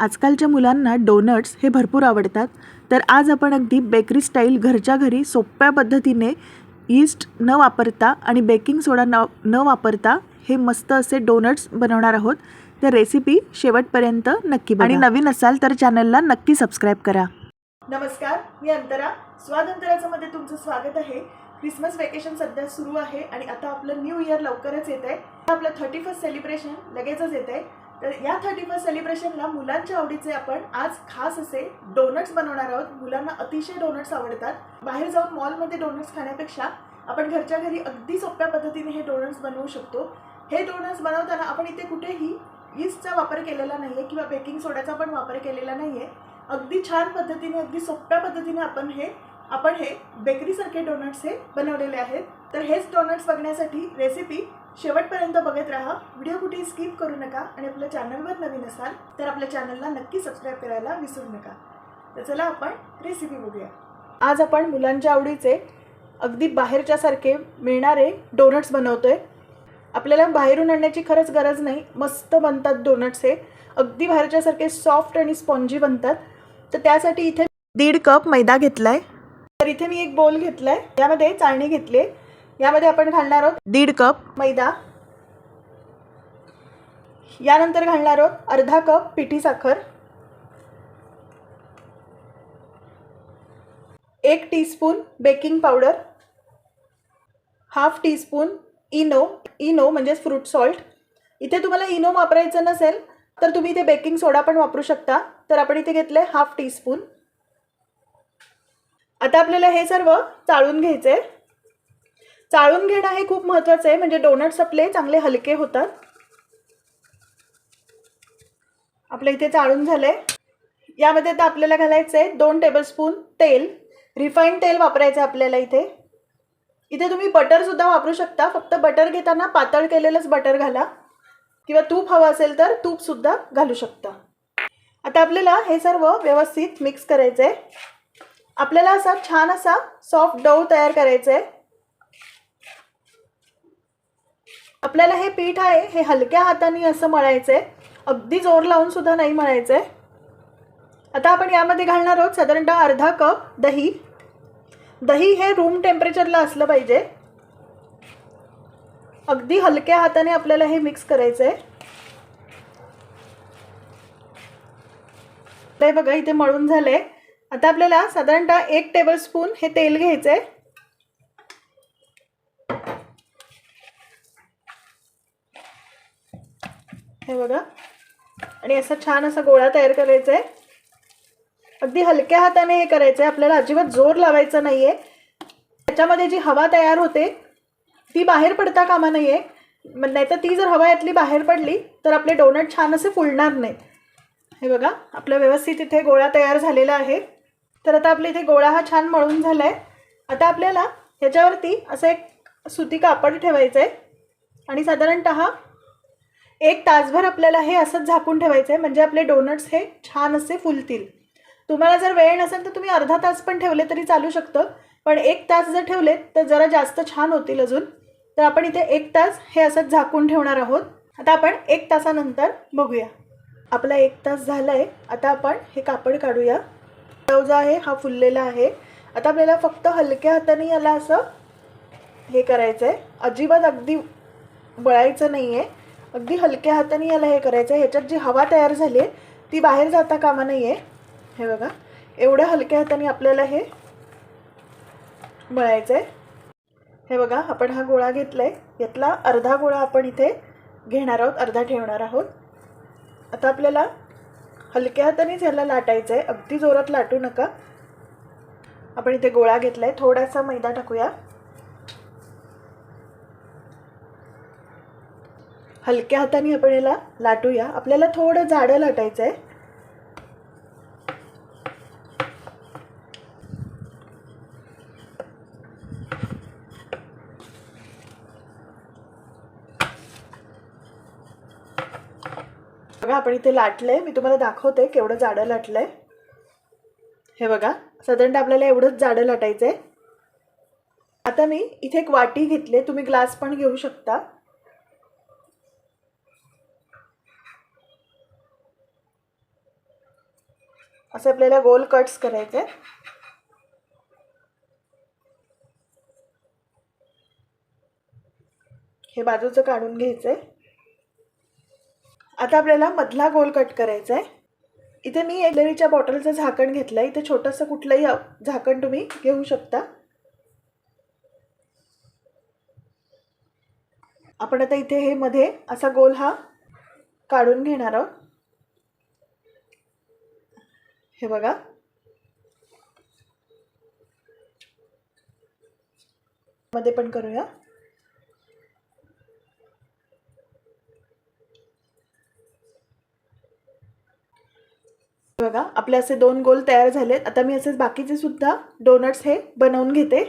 आजकालच्या मुलांना डोनट्स हे भरपूर आवडतात. तर आज आपण अगदी बेकरी स्टाईल घरच्या घरी सोप्या पद्धतीने यीस्ट न वापरता आणि बेकिंग सोडा न न वापरता हे मस्त असे डोनट्स बनवणार आहोत. तर रेसिपी शेवटपर्यंत नक्की. आणि नवीन असाल तर चॅनलला नक्की सबस्क्राईब करा. नमस्कार मी अंतरा. स्वातंत्र्याचं मध्ये तुमचं स्वागत आहे. क्रिसमस वेकेशन सध्या सुरू आहे आणि आता आपलं न्यू इयर लवकरच येत आहे आपलं थर्टी फर्स्ट सेलिब्रेशन लगेचच येत आहे तर या थर्टी फर्स्ट सेलिब्रेशनला मुलांच्या आवडीचे आपण आज खास असे डोनट्स बनवणार आहोत. मुलांना अतिशय डोनट्स आवडतात. बाहेर जाऊन मॉलमध्ये डोनट्स खाण्यापेक्षा आपण घरच्या घरी अगदी सोप्या पद्धतीने हे डोनट्स बनवू शकतो. हे डोनट्स बनवताना आपण इथे कुठेही यीस्टचा वापर केलेला नाही आहे किंवा बेकिंग सोड्याचा पण वापर केलेला नाही आहे अगदी छान पद्धतीने अगदी सोप्या पद्धतीने आपण हे आपण हे बेकरीसारखे डोनट्स हे बनवलेले आहेत. तर हेच डोनट्स बघण्यासाठी रेसिपी शेवटपर्यंत बघत राहा. व्हिडिओ कुठेही स्किप करू नका आणि आपल्या चॅनलवर नवीन असाल तर आपल्या चॅनलला नक्की सबस्क्राईब करायला विसरू नका. तर चला आपण रेसिपी बघूया. आज आपण मुलांच्या आवडीचे अगदी बाहेरच्यासारखे मिळणारे डोनट्स बनवतोय. आपल्याला बाहेरून आणण्याची खरंच गरज नाही. मस्त बनतात डोनट्स हे. अगदी बाहेरच्यासारखे सॉफ्ट आणि स्पॉन्जी बनतात. तर त्यासाठी इथे दीड कप मैदा घेतलाय. तर इथे मी एक बोल घेतलाय. यामध्ये चाळणी घेतली यामध्ये आपण घालणार आहोत दीड कप मैदा. यानंतर घालणार आहोत अर्धा कप पिठी साखर. एक teaspoon baking powder. Half teaspoon Eno Eno म्हणजेच फ्रूट सॉल्ट. इथे तुम्हाला इनो वापरायचं नसेल तर तुम्ही इथे बेकिंग सोडा पण वापरू शकता. तर आपण इथे घेतलं हाफ टीस्पून. आता आपल्याला हे सर्व चाळून घ्यायचं. आहे चाळून घेणं हे खूप महत्त्वाचं आहे. म्हणजे डोनट्स आपले चांगले हलके होतात. आपल्या इथे चाळून झालं आहे यामध्ये आता आपल्याला घालायचं आहे दोन टेबलस्पून तेल. रिफाईंड तेल वापरायचं आहे आपल्याला इथे. इथे तुम्ही बटरसुद्धा वापरू शकता. फक्त बटर घेताना पातळ केलेलंच बटर घाला. किंवा तूप हवं असेल तर तूपसुद्धा घालू शकता. आता आपल्याला हे सर्व व्यवस्थित मिक्स करायचं आहे आपल्याला असा छान असा सॉफ्ट डव तयार करायचा आहे आपल्याला हे पीठ आहे हे हलक्या हाताने असं मळायचं आहे अगदी जोर लावून सुद्धा नाही मळायचं आहे आता आपण यामध्ये घालणार आहोत साधारणतः अर्धा कप दही. दही हे रूम टेम्परेचरला असलं पाहिजे. अगदी हलक्या हाताने आपल्याला हे मिक्स करायचं आहे हे बघा इथे मळून झालंय. आता आपल्याला साधारणतः एक टेबलस्पून हे तेल घ्यायचं आहे हे बघा. आणि असा छान असा गोळा तयार करायचा आहे. अगदी हलक्या हाताने हे करायचं आहे. आपल्याला अजिबात जोर लावायचा नाही आहे त्याच्यामध्ये जी हवा तयार होते ती बाहेर पडता कामा नाही आहे नाहीतर ती जर हवा यातली बाहेर पडली तर आपले डोनट छान असे फुलणार नाहीत. हे बघा आपल्या व्यवस्थित इथे गोळा तयार झालेला आहे. तर आता आपल्या इथे गोळा हा छान मळून झाला आहे आता आपल्याला ह्याच्यावरती असं एक सुती कापड ठेवायचं आहे आणि साधारणत एक तासभर आपल्याला हे असंच झाकून ठेवायचं आहे म्हणजे आपले डोनट्स हे छान असे फुलतील. तुम्हाला जर वेळ नसेल तर तुम्ही अर्धा तास पण ठेवले तरी चालू शकतं पण एक तास जर ठेवले तर जरा जास्त छान होतील अजून. तर आपण इथे एक तास हे असंच झाकून ठेवणार आहोत. आता आपण एक तासानंतर बघूया. आपला एक तास झाला आहे आता आपण हे कापड काढूया. तव जो आहे हा फुललेला आहे. आता आपल्याला फक्त हलक्या हाताने याला असं हे करायचं आहे अजिबात अगदी बळायचं नाही आहे अगदी हलक्या हाताने याला हे करायचं आहे. ह्याच्यात जी हवा तयार झाली आहे ती बाहेर जाता कामा नाही आहे हे बघा एवढ्या हलक्या हाताने आपल्याला हे मळायचं आहे. हे बघा आपण हा गोळा घेतला आहे यातला अर्धा गोळा आपण इथे घेणार आहोत अर्धा ठेवणार आहोत. आता आपल्याला हलक्या हातानेच ह्याला लाटायचं आहे. अगदी जोरात लाटू नका. आपण इथे गोळा घेतला आहे थोडासा मैदा टाकूया. हलक्या हाताने आपण याला लाटूया. आपल्याला थोडं जाडं लाटायचं आहे बघा आपण इथे लाटलंय. मी तुम्हाला दाखवते केवढं जाडं लाटलंय. हे बघा साधारणतः आपल्याला एवढंच जाडं लाटायचं आहे आता मी इथे एक वाटी घेतली तुम्ही ग्लास पण घेऊ शकता. असे आपल्याला गोल कट्स करायचे हे बाजूचं काढून घ्यायचंय. आता आपल्याला मधला गोल कट करायचा आहे इथे मी एलरीच्या बॉटलचं झाकण घेतलं इथे छोटंसं कुठलंही झाकण तुम्ही घेऊ शकता. आपण आता इथे हे मध्ये असा गोल हा काढून घेणार आहोत. हे बघा. मध्ये पण करूया. बघा आपले असे दोन गोल तयार झालेत. आता मी असेच बाकीचे सुद्धा डोनट्स हे बनवून घेते.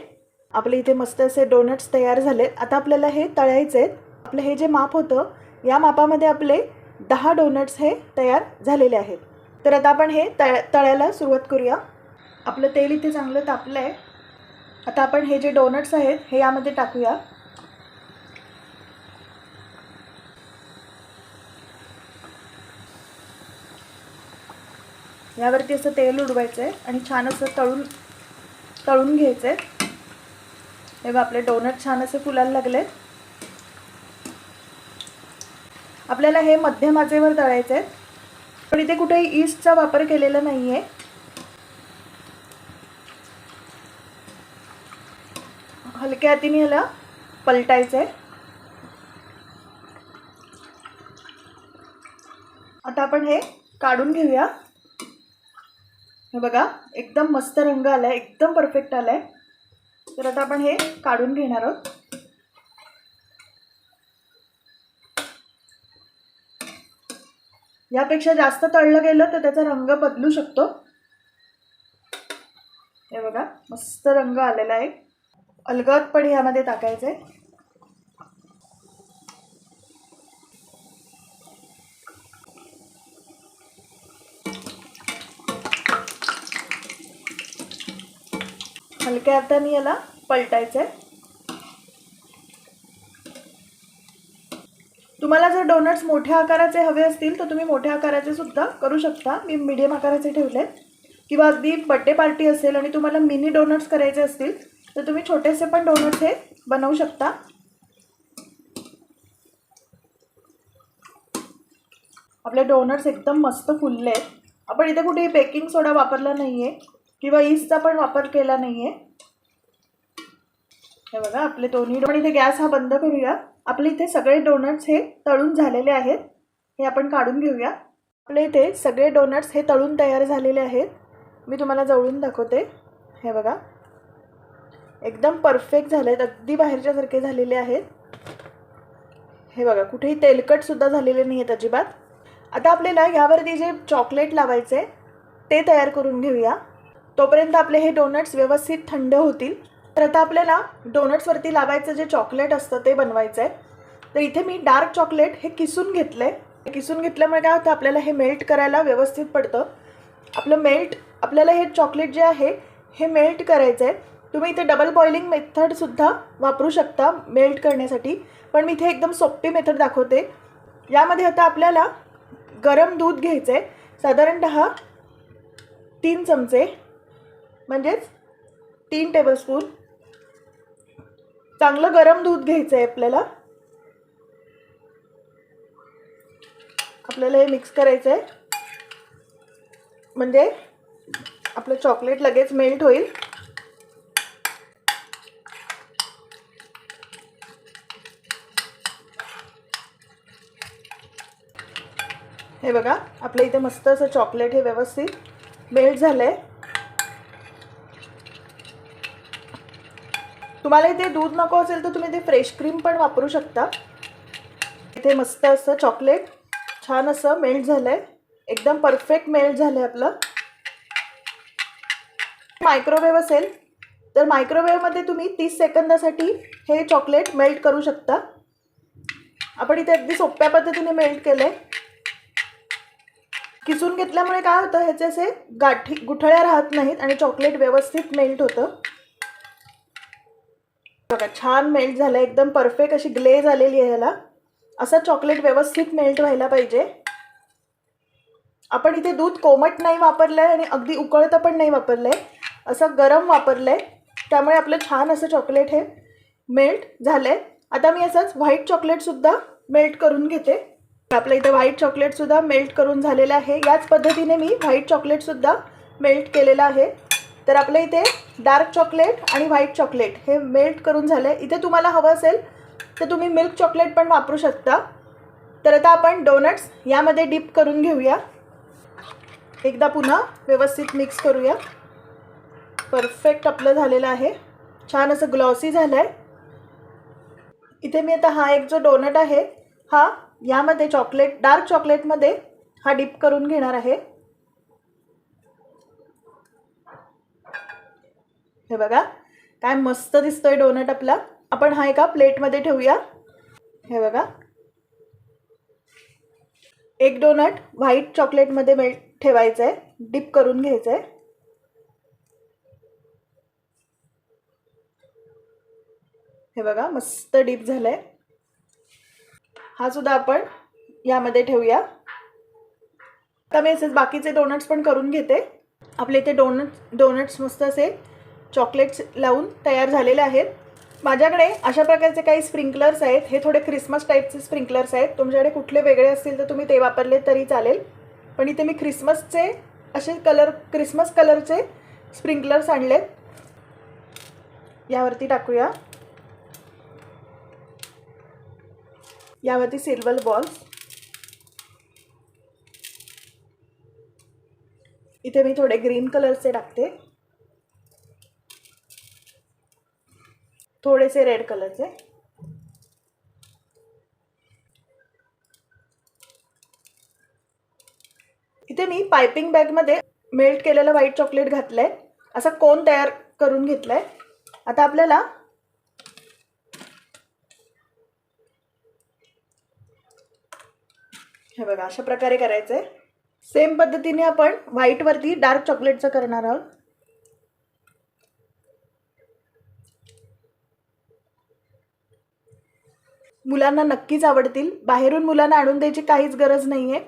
आपले इथे मस्त असे डोनट्स तयार झालेत. आता आपल्याला हे तळायचे आहेत. आपलं हे जे माप होतं या मापामध्ये आपले दहा डोनट्स हे तयार झालेले आहेत. तर आता आपण हे तळ तळायला सुरुवात करूया. आपलं तेल इथे चांगलं तापलं आहे आता आपण हे जे डोनट्स आहेत हे यामध्ये टाकूया. यावरती असं तेल उडवायचं आहे आणि छान असं तळून तळून घ्यायचं आहे हे आपले डोनट छान असे फुलायला लागले आपल्याला हे मध्यम आचेवर तळायचे आहेत पण इथे कुठेही ईस्टचा वापर केलेला नाही आहे हलक्या हातीने याला पलटायचं आहे आता आपण हे काढून घेऊया. हे बघा एकदम मस्त रंग आला आहे एकदम परफेक्ट आला आहे तर आता आपण हे काढून घेणार आहोत. यापेक्षा जास्त तळलं गेलं तर त्याचा रंग बदलू शकतो. हे बघा मस्त रंग आलेला आहे. अलगदपणे यामध्ये टाकायचं. आहे हलक्या हाताने याला पलटायचं. आहे तुम्हाला जर डोनट्स मोठ्या आकाराचे हवे असतील तर तुम्ही मोठ्या आकाराचे सुद्धा करू शकता. मी मीडियम आकाराचे ठेवले किंवा अगदी बड्डे पार्टी असेल आणि तुम्हाला मिनी डोनट्स करायचे असतील तर तुम्ही छोटेसे पण डोनट्स हे बनवू शकता. आपले डोनट्स एकदम मस्त फुलले आहेत आपण इथे कुठेही बेकिंग सोडा वापरला नाही आहे किंवा ईस्टचा पण वापर केला नाही आहे हे बघा आपले दोन्ही आपण इथे गॅस हा बंद करूया. आपले इथे सगळे डोनट्स हे तळून झालेले आहेत. हे आपण काढून घेऊया. आपले इथे सगळे डोनट्स हे तळून तयार झालेले आहेत. मी तुम्हाला जवळून दाखवते. हे बघा. एकदम परफेक्ट झाले आहेत अगदी बाहेरच्यासारखे झालेले आहेत. हे बघा कुठेही तेलकटसुद्धा झालेले नाही आहेत अजिबात. आता आपल्याला यावरती जे चॉकलेट लावायचे ते तयार करून घेऊया. तोपर्यंत आपले हे डोनट्स व्यवस्थित थंड होतील. तर आता आपल्याला डोनट्सवरती लावायचं जे चॉकलेट असतं ते बनवायचं आहे तर इथे मी डार्क चॉकलेट हे किसून घेतलं आहे किसून घेतल्यामुळे काय होतं आपल्याला हे मेल्ट करायला व्यवस्थित पडतं. आपलं मेल्ट आपल्याला हे चॉकलेट जे आहे हे मेल्ट करायचं आहे तुम्ही इथे डबल बॉइलिंग मेथडसुद्धा वापरू शकता मेल्ट करण्यासाठी. पण मी इथे एकदम सोपी मेथड दाखवते. यामध्ये आता आपल्याला गरम दूध घ्यायचं आहे साधारणत तीन चमचे. म्हणजेच तीन टेबलस्पून चांगलं गरम दूध घ्यायचं आहे आपल्याला. आपल्याला हे मिक्स करायचं आहे म्हणजे आपलं चॉकलेट लगेच मेल्ट होईल. हे बघा आपलं इथे मस्त असं चॉकलेट हे व्यवस्थित मेल्ट झालं आहे तुम्हाला इथे दूध नको असेल तर तुम्ही ते फ्रेश क्रीम पण वापरू शकता. इथे मस्त असं चॉकलेट छान असं मेल्ट झालं आहे एकदम परफेक्ट मेल्ट झालं आहे आपलं. मायक्रोवेव्ह असेल तर मायक्रोवेव्हमध्ये तुम्ही तीस सेकंदासाठी हे चॉकलेट मेल्ट करू शकता. आपण इथे अगदी सोप्या पद्धतीने मेल्ट केलं आहे किसून घेतल्यामुळे काय होतं ह्याचे असे गाठी गुठळ्या राहत नाहीत आणि चॉकलेट व्यवस्थित मेल्ट होतं. बघा छान मेल्ट झालं एकदम परफेक्ट अशी ग्लेज आलेली आहे ह्याला. असा चॉकलेट व्यवस्थित मेल्ट व्हायला पाहिजे. आपण इथे दूध कोमट नाही वापरलं आहे आणि अगदी उकळतं पण नाही वापरलं आहे असं गरम वापरलं आहे त्यामुळे आपलं छान असं चॉकलेट हे मेल्ट झालं आहे आता मी असंच व्हाईट चॉकलेटसुद्धा मेल्ट करून घेते. आपल्या इथे व्हाईट चॉकलेटसुद्धा मेल्ट करून झालेलं आहे. याच पद्धतीने मी व्हाईट चॉकलेटसुद्धा मेल्ट केलेलं आहे. तर आपल्या इथे डार्क चॉकलेट आणि व्हाईट चॉकलेट हे मेल्ट करून झालं. आहे इथे तुम्हाला हवं असेल तर तुम्ही मिल्क चॉकलेट पण वापरू शकता. तर आता आपण डोनट्स यामध्ये डीप करून घेऊया. एकदा पुन्हा व्यवस्थित मिक्स करूया. परफेक्ट आपलं झालेलं आहे. छान असं ग्लॉसी झालं आहे इथे मी आता हा एक जो डोनट आहे हा यामध्ये चॉकलेट डार्क चॉकलेटमध्ये हा डीप करून घेणार आहे. हे बघा काय मस्त दिसतोय डोनट आपला. आपण हा एका प्लेटमध्ये ठेवूया. हे बघा. एक डोनट व्हाईट चॉकलेटमध्ये मेल्ट ठेवायचं आहे डिप करून घ्यायचं आहे हे बघा मस्त डीप झालं आहे हा सुद्धा आपण यामध्ये ठेवूया. आता मी असेच बाकीचे डोनट्स पण करून घेते. आपले इथे डोनट्स डोनट्स मस्त असे चॉकलेट्स लावून तयार झालेले आहेत. माझ्याकडे अशा प्रकारचे काही स्प्रिंकलर्स आहेत. हे थोडे क्रिसमस टाईपचे स्प्रिंकलर्स आहेत. तुमच्याकडे कुठले वेगळे असतील तर तुम्ही ते वापरले तरी चालेल. पण इथे मी ख्रिसमसचे असे कलर क्रिसमस कलरचे स्प्रिंकलर्स आणलेत यावरती टाकूया. यावरती सिल्वर बॉल्स. इथे मी थोडे ग्रीन कलरचे टाकते. थोडेसे रेड कलरचे इथे मी पायपिंग बॅगमध्ये मेल्ट केलेलं व्हाईट चॉकलेट घातलंय. असा कोन तयार करून घेतलाय? आता आपल्याला हे बघा अशा प्रकारे करायचं आहे सेम पद्धतीने आपण व्हाईटवरती डार्क चॉकलेटचं करणार आहोत. मुलांना नक्कीच आवडतील. बाहेरून मुलांना आणून द्यायची काहीच गरज नाही आहे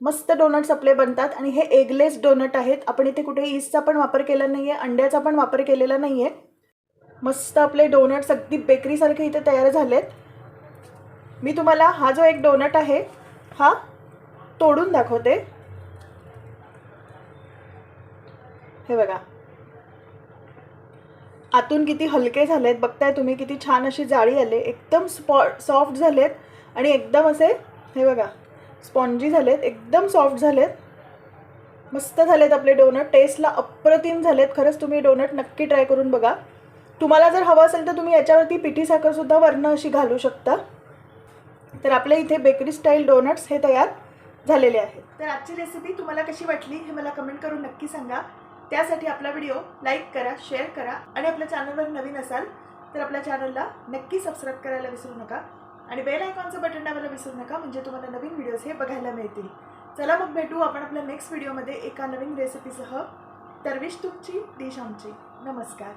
मस्त डोनट्स आपले बनतात आणि हे एगलेस डोनट आहेत. आपण इथे कुठे ईस्टचा पण वापर केला नाही आहे अंड्याचा पण वापर केलेला नाही आहे मस्त आपले डोनट्स अगदी बेकरीसारखे इथे तयार झालेत. मी तुम्हाला हा जो एक डोनट आहे हा तोडून दाखवते. हे बघा. आतून किती हलके झालेत बघताय तुम्ही किती छान अशी जाळी आले. एकदम स्पॉ सॉफ्ट झालेत आणि एकदम असे हे बघा स्पॉन्जी झालेत एकदम सॉफ्ट झालेत. मस्त झालेत आपले डोनट. टेस्टला अप्रतिम झालेत. खरंच तुम्ही डोनट नक्की ट्राय करून बघा. तुम्हाला जर हवं असेल तर तुम्ही याच्यावरती पिठी साखरसुद्धा वरनं अशी घालू शकता. तर आपल्या इथे बेकरी स्टाईल डोनट्स हे तयार झालेले आहेत. तर आजची रेसिपी तुम्हाला कशी वाटली हे मला कमेंट करून नक्की सांगा. त्यासाठी आपला व्हिडिओ लाईक करा शेअर करा आणि आपल्या चॅनलवर नवीन असाल तर आपल्या चॅनलला नक्की सबस्क्राईब करायला विसरू नका आणि बेल आयकॉनचं बटन दाबायला विसरू नका म्हणजे तुम्हाला नवीन व्हिडिओज हे बघायला मिळतील. चला मग भेटू आपण आपल्या नेक्स्ट व्हिडिओमध्ये एका नवीन रेसिपीसह तरविश तुमची डिश आमची. नमस्कार.